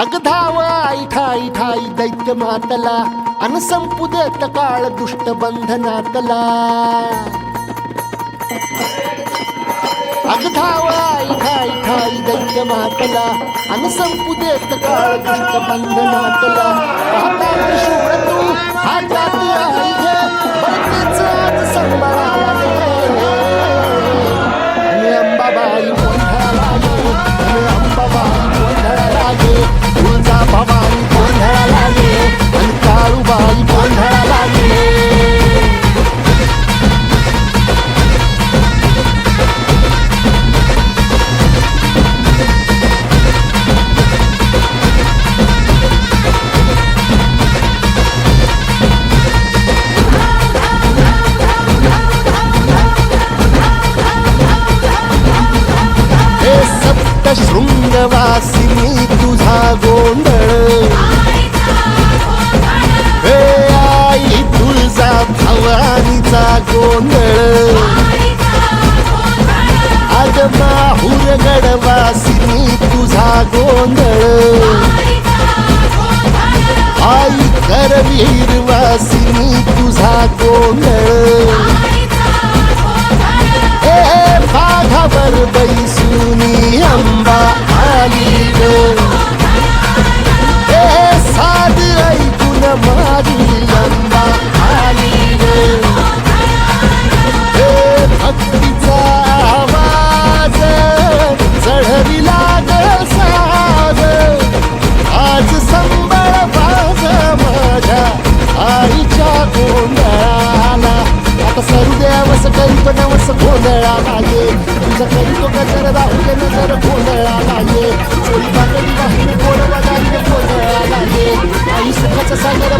अगधाव आई ठाई ठाई दैत्य मातला अन संपू काळ दुष्ट बंधनातला. अगधाव आई ठाई ठाई दैत्य मातला अन संपू काळ दुष्ट बंधनातला. पाहता शुभ्र तू हातात आई घे बळतेच आज वारीचा गोंधळ. आज माहूर गडवासिनी तुझा गोंधळ. आई करवीर वासिनी तुझा गोंधळ. करीतो नवस गोंधळाला ये तुझं करीतो कचर राहुले नजर गोंधळाला ये चोरी बागडी वाहून गोडवा बघायला गोंधळाला ये आई सुखाचं सागर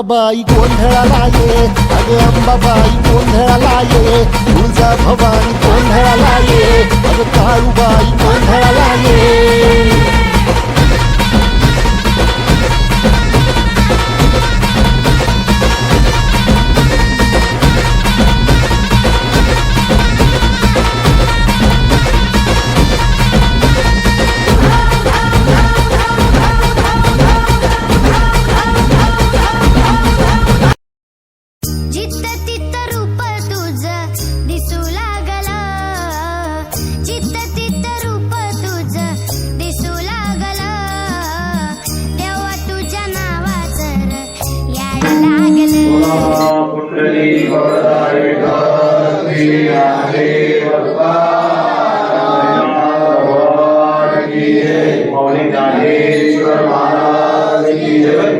अंबाबाई गोंधळाला ये. अगे अंबाबाई गोंधळाला ये. तुळजा भवानी मौलिक ज्ञानेश्वर महाराज की जय